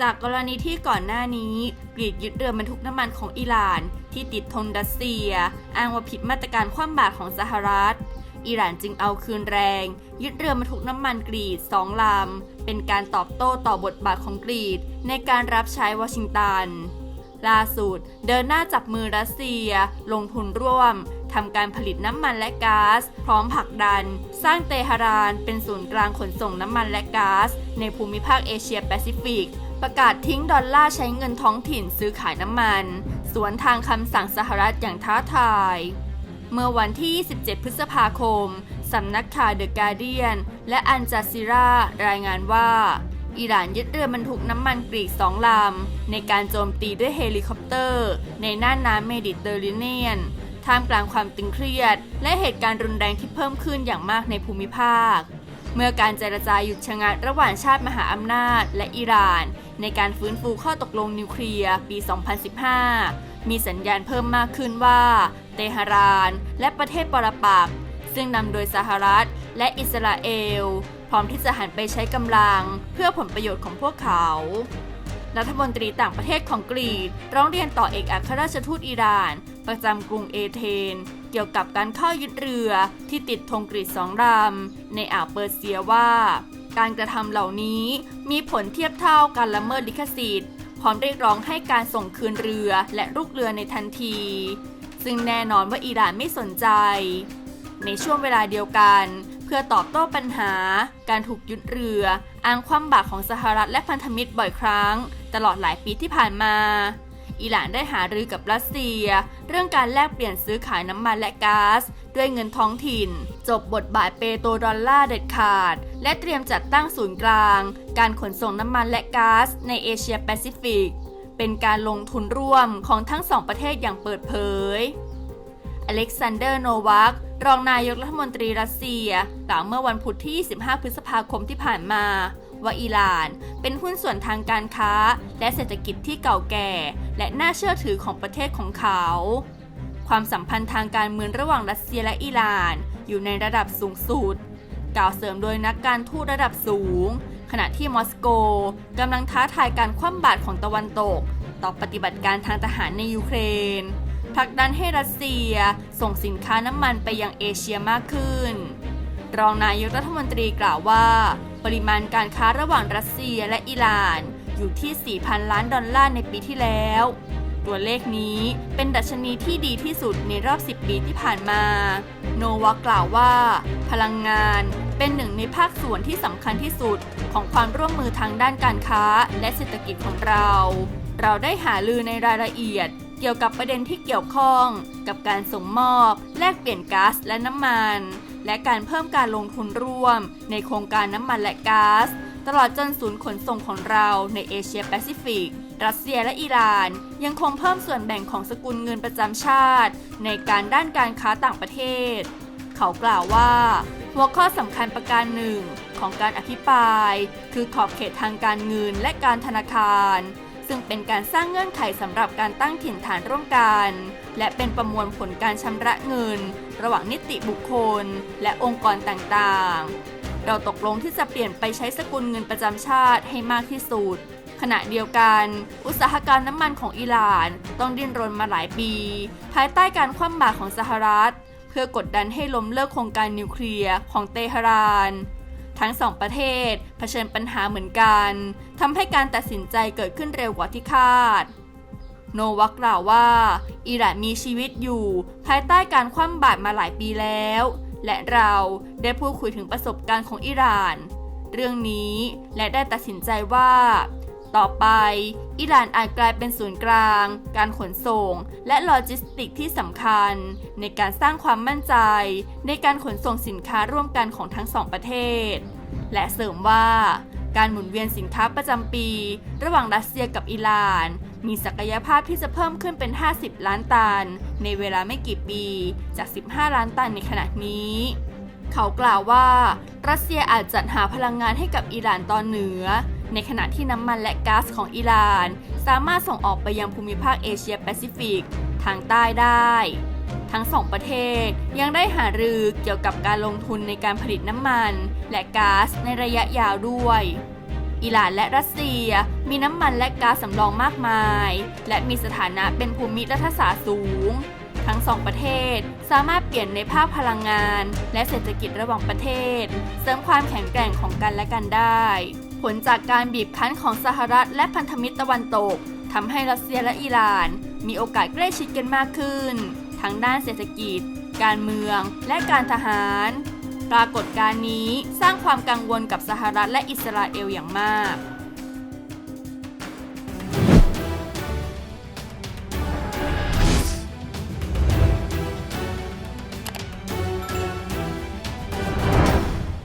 จากกรณีที่ก่อนหน้านี้กรีดยึดเรือบรรทุกน้ำมันของอิหร่าน ที่ติดธงดัสเซีย อ้างว่าผิดมาตรการคว่ำบาตรของสหรัฐ อิหร่านจึงเอาคืนแรง ยึดเรือบรรทุกน้ำมันกรีดสองลำ เป็นการตอบโต้ต่อบทบาทของกรีดในการรับใช้วอชิงตัน ล่าสุด เดินหน้าจับมือรัสเซีย ลงทุนร่วมทำการผลิตน้ำมันและก๊าซพร้อมผลักดัน สร้างเตหะรานเป็นศูนย์กลางขนส่งน้ำมันและก๊าซในภูมิภาคเอเชียแปซิฟิก ประกาศทิ้งดอลลาร์ใช้เงินท้องถิ่นซื้อขายน้ำมัน สวนทางคำสั่งสหรัฐอย่างท้าทาย เมื่อวันที่ 27 พฤษภาคม สำนักข่าวเดอะการเดียน และอันจาซิรารายงานว่า อิหร่านยึดเรือบรรทุกน้ำมันกรีกสองลำ ในการโจมตีด้วยเฮลิคอปเตอร์ ในน่านน้ำเมดิเตอร์เรเนียน ท่ามกลางความตึงเครียด และเหตุการณ์รุนแรงที่เพิ่มขึ้นอย่างมากในภูมิภาค เมื่อการเจรจาหยุดชะงักระหว่างชาติมหาอำนาจ และอิหร่าน ในการฟื้นฟูข้อตกลงนิวเคลียร์ปี 2015 มีสัญญาณเพิ่มมากขึ้นว่า เตหะราน และประเทศปรปักซึ่งนำโดยสหรัฐและอิสราเอล ร้อมที่จะหันไปใช้กำลังเพื่อผลประโยชน์ของพวกเขารัฐมนตรีต่างประเทศของกรีกร้องเรียนต่อเอกอัครราชทูตอิหร่าน ประจำกรุงเอเธน เกี่ยวกับการเข้ายึดเรือที่ติดธงกรีกสองลำในอ่าวเปอร์เซียว่า การกระทำเหล่านี้มีผลเทียบเท่าการละเมิดลิขสิทธิ์ พร้อมเรียกร้องให้การส่งคืนเรือและลูกเรือในทันที ซึ่งแน่นอนว่าอิหร่านไม่สนใจ ในช่วงเวลาเดียวกัน พื่อตอบโต้ปัญหา การถูกยึดเรือ อ้างความบากของสหรัฐและพันธมิตรบ่อยครั้ง ตลอดหลายปีที่ผ่านมา อิหร่านได้หารือกับรัสเซีย เรื่องการแลกเปลี่ยนซื้อขายน้ำมันและก๊าซด้วยเงินท้องถิ่น จบบทบาทเปโตรดอลลาร์เด็ดขาด และเตรียมจัดตั้งศูนย์กลาง การขนส่งน้ำมันและก๊าซในเอเชียแปซิฟิกเป็นการลงทุนร่วมของทั้งสองประเทศอย่างเปิดเผย อเล็กซานเดอร์โนวัค รองนายกรัฐมนตรีรัสเซียกล่าวเมื่อวันพุธที่ 25 พฤษภาคมที่ผ่านมา ว่าอิหร่าน เป็นหุ้นส่วนทางการค้า และเศรษฐกิจที่เก่าแก่ และน่าเชื่อถือของประเทศของเขา ความสัมพันธ์ทางการเมืองระหว่างรัสเซียและอิหร่าน อยู่ในระดับสูงสุด กล่าวเสริมโดยนักการทูตระดับสูง ขณะที่มอสโกกำลังท้าทายการคว่ำบาตรของตะวันตก ต่อปฏิบัติการทางทหารในยูเครน ผลักดันให้รัสเซียส่งสินค้าน้ำมันไปยังเอเชียมากขึ้น รองนายกรัฐมนตรีกล่าวว่า ปริมาณการค้าระหว่างรัสเซียและอิหร่านอยู่ที่ 4,000 ล้านดอลลาร์ในปีที่แล้ว ตัวเลขนี้เป็นดัชนีที่ดีที่สุดในรอบ 10 ปีที่ผ่านมา โนวากล่าวว่า พลังงานเป็นหนึ่งในภาคส่วนที่สำคัญที่สุดของความร่วมมือทางด้านการค้าและเศรษฐกิจของเรา เราได้หาลือในรายละเอียด เกี่ยวกับประเด็นที่เกี่ยวข้อง กับการส่งมอบ แลกเปลี่ยนก๊าซและน้ำมัน และการเพิ่มการลงทุนร่วม ในโครงการน้ำมันและก๊าซตลอดจนศูนย์ขนส่งของเราในเอเชียแปซิฟิก รัสเซียและอิหร่าน ยังคงเพิ่มส่วนแบ่งของสกุลเงินประจำชาติ ในการด้านการค้าต่างประเทศ เขากล่าวว่า หัวข้อสำคัญประการหนึ่งของการอภิปราย คือขอบเขตทางการเงินและการธนาคาร ซึ่งเป็นการสร้างเงื่อนไขสำหรับการตั้งถิ่นฐานร่วมกัน และเป็นประมวลผลการชำระเงิน ระหว่างนิติบุคคล และองค์กรต่างๆ เราตกลงที่จะเปลี่ยนไปใช้สกุลเงินประจำชาติให้มากที่สุดขณะเดียวกัน อุตสาหกรรมน้ำมันของอิหร่าน ต้องดิ้นรนมาหลายปี ภายใต้การคว่ำบาตรของสหรัฐ เพื่อกดดันให้ล้มเลิกโครงการนิวเคลียร์ของเตหะราน ทั้งสองประเทศเผชิญปัญหาเหมือนกันทำให้การตัดสินใจเกิดขึ้นเร็วกว่าที่คาด โนวักกล่าวว่า อิหร่านมีชีวิตอยู่ ภายใต้การคว่ำบาตรมาหลายปีแล้ว และเราได้พูดคุยถึงประสบการณ์ของอิหร่าน เรื่องนี้และได้ตัดสินใจว่า ต่อไป อิหร่านอาจกลายเป็นศูนย์กลาง การขนส่ง และโลจิสติกที่สำคัญ ในการสร้างความมั่นใจ ในการขนส่งสินค้าร่วมกันของทั้งสองประเทศ และเสริมว่า การหมุนเวียนสินค้าประจำปี ระหว่างรัสเซียกับอิหร่าน มีศักยภาพที่จะเพิ่มขึ้นเป็น 50 ล้านตัน ในเวลาไม่กี่ปี จาก 15 ล้านตันในขณะนี้เขากล่าวว่า รัสเซียอาจจัดหาพลังงานให้กับอิหร่านตอนเหนือ ในขณะที่น้ำมันและก๊าซของอิหร่าน สามารถส่งออกไปยังภูมิภาคเอเชียแปซิฟิก ทางใต้ได้ ทั้งสองประเทศยังได้หารือเกี่ยวกับการลงทุนในการผลิตน้ำมัน และก๊าซในระยะยาวด้วยอิหร่านและรัสเซียมีน้ำมันและก๊าซสำรองมากมาย และมีสถานะเป็นภูมิรัฐศาสตร์สูง ทั้งสองประเทศสามารถเปลี่ยนในภาคพลังงาน และเศรษฐกิจระหว่างประเทศ เสริมความแข็งแกร่งของกันและกันได้ ผลจากการบีบคั้นของสหรัฐและพันธมิตรตะวันตกทำให้รัสเซียและอิหร่าน มีโอกาสใกล้ชิดกันมากขึ้น ทั้งด้านเศรษฐกิจ การเมือง และการทหาร ปรากฏการณ์นี้สร้างความกังวลกับสหรัฐและอิสราเอลอย่างมาก